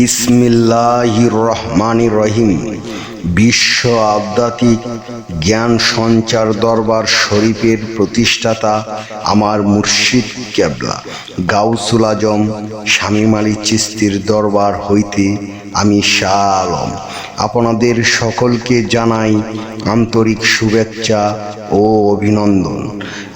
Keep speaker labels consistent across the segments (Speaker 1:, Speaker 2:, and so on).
Speaker 1: বিসমিল্লাহির রহমানির রহিম। বিশ্ব আধ্যাত্মিক জ্ঞান সঞ্চার দরবার শরীফের প্রতিষ্ঠাতা আমার মুর্শিদ কেবলা। গাউসুল আজম শামীম আলী চিস্তির দরবার হইতে আমি শাহ আলম আপনাদের সকলকে জানাই আন্তরিক শুভেচ্ছা ও অভিনন্দন।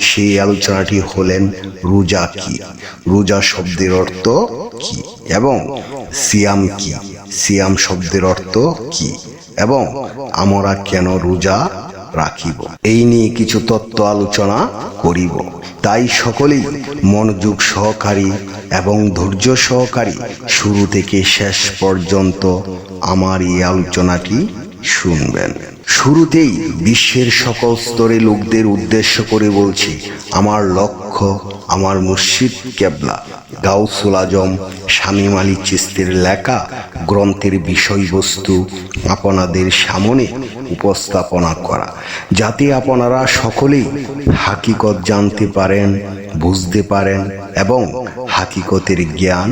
Speaker 1: সেই আলোচনাটি হলেন রোজা কি? রোজা শব্দের অর্থ কি? এবং সিয়াম কি? সিয়াম শব্দের অর্থ কি? এবং আমরা কেন রোজা রাখিব? এই নিয়ে কিছু তত্ত্ব আলোচনা করিব। তাই সকলেই মনোযোগ সহকারী এবং ধৈর্য সহকারী শুরু থেকে শেষ পর্যন্ত আমার এই আলোচনাটি শুনবেন। শুরুতেই বিশ্বের সকল স্তরে লোকদের উদ্দেশ্য করে বলছি, আমার লক্ষ্য, আমার মুর্শিদ কেবলা। গাউসুল আজম, শামীম আলী চিস্তের লেখা গ্রন্থের বিষয়বস্তু আপনাদের সামনে উপস্থাপনা করা, যাতে আপনারা সকলেই হাকিকত জানতে পারেন, বুঝতে পারেন এবং হাকিকতের জ্ঞান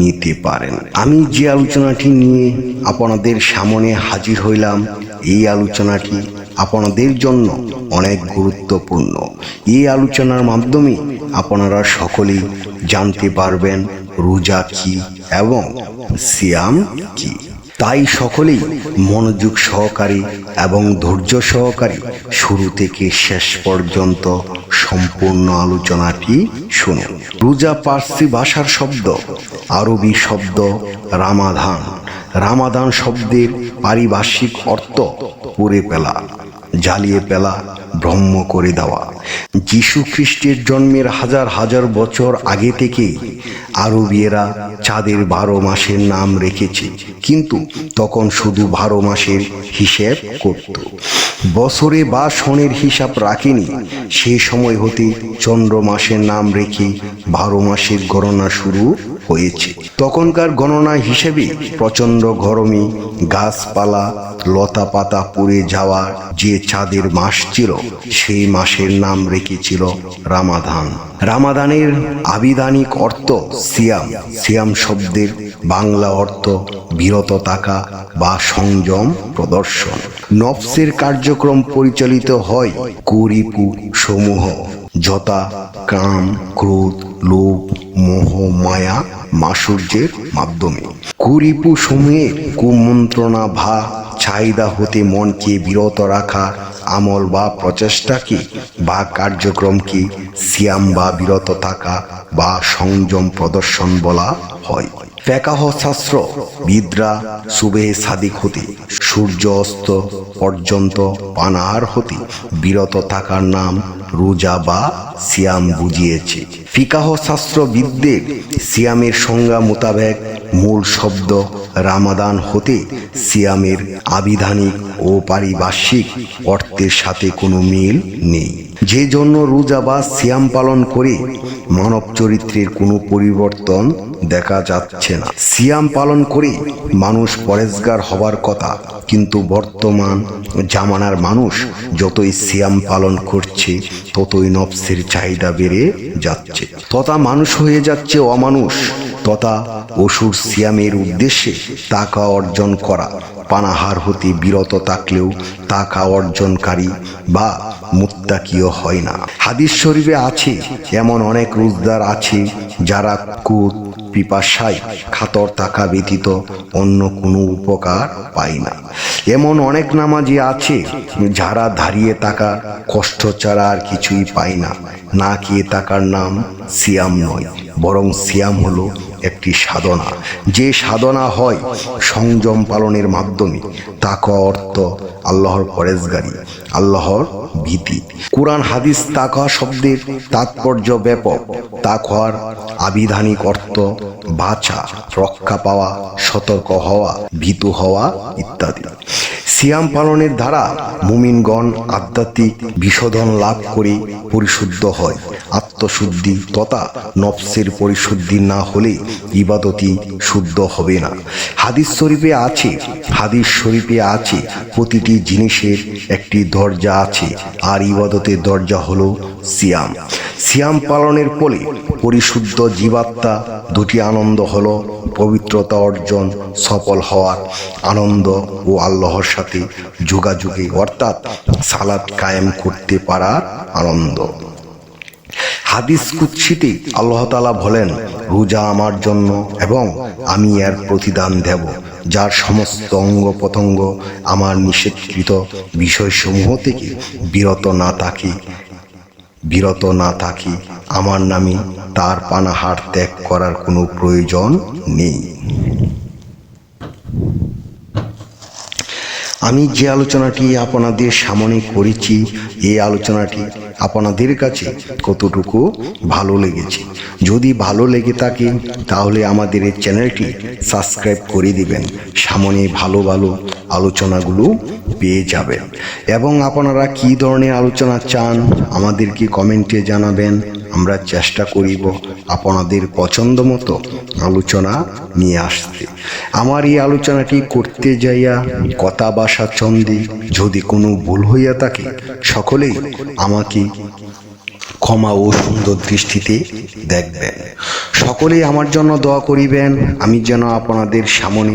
Speaker 1: নিতে পারেন। আমি যে আলোচনাটি নিয়ে আপনাদের সামনে হাজির হইলাম এই আলোচনাটি আপনাদের জন্য অনেক গুরুত্বপূর্ণ। এই আলোচনার মাধ্যমে আপনারা সকলেই জানতে পারবেন রোজা কি এবং সিয়াম কি। তাই সকলেই মনোযোগ সহকারী এবং ধৈর্য সহকারী শুরু থেকে শেষ পর্যন্ত সম্পূর্ণ আলোচনাটি শুনুন। রোজা পার্সি ভাষার শব্দ, আরবি শব্দ, রামাধান। রামাদান শব্দের পারিভাষিক অর্থ পুড়ে পেলা, জ্বালিয়ে পেলা, ব্রহ্ম করে দেওয়া। যীশু খ্রিস্টের জন্মের হাজার হাজার বছর আগে থেকেই আরবিয়েরা চাঁদের বারো মাসের নাম রেখেছে, কিন্তু তখন শুধু বারো মাসের হিসেব করত। বছরে বা সনের হিসাব রাখেনি, সে সময় হতে চন্দ্র মাসের নাম রেখে বারো মাসের গণনা শুরু হয়েছে। তখনকার গণনা হিসেবে প্রচণ্ড গরমে গাছপালা লতা পাতা পুড়ে যাওয়া যে চাঁদের মাস ছিল, সেই মাসের নাম রেখেছিল রামাদান। রামাদানের আবিধানিক অর্থ সিয়াম। সিয়াম শব্দের বাংলা অর্থ বিরত থাকা বা সংযম প্রদর্শন। নফসের কার্যক্রম পরিচালিত হয় কুরিপু সমূহ, যথা কাম, ক্রোধ লোভ, মোহ, মায়া মাসুর্যের মাধ্যমে। কুরিপু সময়ে কুমন্ত্রণা ভা, চাহিদা হতে মনকে বিরত রাখা, আমল বা প্রচেষ্টাকে বা কার্যক্রমকে সিয়াম বা বিরত থাকা বা সংযম প্রদর্শন বলা হয়। ফেকাহ শাস্ত্র, বিদ্রা, সুবে সাদিক হতে, সূর্য অস্ত পর্যন্ত পানাহার হতে, বিরত থাকার নাম রোজা বা সিয়াম বুঝিয়েছে। ফিকাহ শাস্ত্র বিদ্যের সিয়ামের সংজ্ঞা মোতাবেক মূল শব্দ রামাদান হতে সিয়ামের আবিধানিক ও পারিভাষিক অর্থের সাথে কোনো মিল নেই। যে জন্য রোজা বা সিয়াম পালন করে মানব চরিত্রের কোনো পরিবর্তন দেখা যাচ্ছে না। সিয়াম পালন করে মানুষ পরেজগার হবার কথা, কিন্তু বর্তমান জামানার মানুষ যতই সিয়াম পালন করছে, ততই নফসের চাহিদা বেড়ে যাচ্ছে। তথা মানুষ হয়ে যাচ্ছে অমানুষ। তথা অসুর সিয়ামের উদ্দেশ্যে টাকা অর্জন করা, পানাহার হতে বিরত থাকলেও টাকা অর্জনকারী বা মুত্তাকিও হয় না। হাদিস শরীফে আছে, এমন অনেক রোজদার আছে যারা কুত, পিপাসায় খাতর টাকা ব্যতীত অন্য কোনো উপকার পায় না। এমন অনেক নামাজি আছে যারা দাঁড়িয়ে থাকা কষ্ট ছাড়া আর কিছুই পায় না। না খেয়ে থাকার নাম সিয়াম নয়, বরং সিয়াম হলো একটি সাধনা। যে সাধনা হয় সংযম পালনের মাধ্যমে, তাকা অর্থ আল্লাহর পরেজগারি, আল্লাহর ভীতি। কোরআন, হাদিস তাকা শব্দের তাৎপর্য ব্যাপক। তাকওয়ার আবিধানিক অর্থ বাঁচা রক্ষা পাওয়া, সতর্ক হওয়া, ভীতু হওয়া ইত্যাদি। সিয়াম পালনের দ্বারা মুমিনগণ আধ্যাত্মিক বিশোধন লাভ করে পরিশুদ্ধ হয়। আত্মশুদ্ধি তথা নফসের পরিশুদ্ধি না হলে ইবাদতি শুদ্ধ হবে না। হাদিস শরীফে আছে, হাদিস শরীফে আছে, প্রতিটি জিনিসের একটি দরজা আছে, আর ইবাদতের দরজা হলো সিয়াম। সিয়াম পালনের ফলে পরিশুদ্ধ জীবাত্মা দুটি আনন্দ হলো পবিত্রতা অর্জন সফল হওয়ার আনন্দ ও আল্লাহর সাথে যোগাযোগে অর্থাৎ সালাদ কায়েম করতে পারার আনন্দ। হাদিস কুৎসিতে আল্লাহ তালা বলেন, রোজা আমার জন্য এবং আমি এর প্রতিদান দেব, যার সমস্ত অঙ্গ প্রত্যঙ্গ আমার নিষেধকৃত বিষয়সমূহ থেকে বিরত না থাকি, বিরত না থাকি, আমার নামে তার পানাহার ত্যাগ করার কোনো প্রয়োজন নেই। আমি যে আলোচনাটি আপনাদের সামনে করেছি এই আলোচনাটি আপনাদের কাছে কতটুকু ভালো লেগেছে? যদি ভালো লেগে থাকে, তাহলে আমাদের এই চ্যানেলটি সাবস্ক্রাইব করে দিবেন। সামনে ভালো ভালো আলোচনাগুলো পেয়ে যাবেন। এবং আপনারা কি ধরনের আলোচনা চান, আমাদেরকে কমেন্টে জানাবেন। আমরা চেষ্টা করিব আপনাদের পছন্দ মতো আলোচনা নিয়ে আসতে। আমার এই আলোচনাটি করতে যাইয়া কথা বাসা চন্দে যদি কোনো ভুল হইয়া থাকে, সকলেই আমাকে ক্ষমা ও সুন্দর দৃষ্টিতে দেখবেন। সকলেই আমার জন্য দোয়া করিবেন, আমি যেন আপনাদের সামনে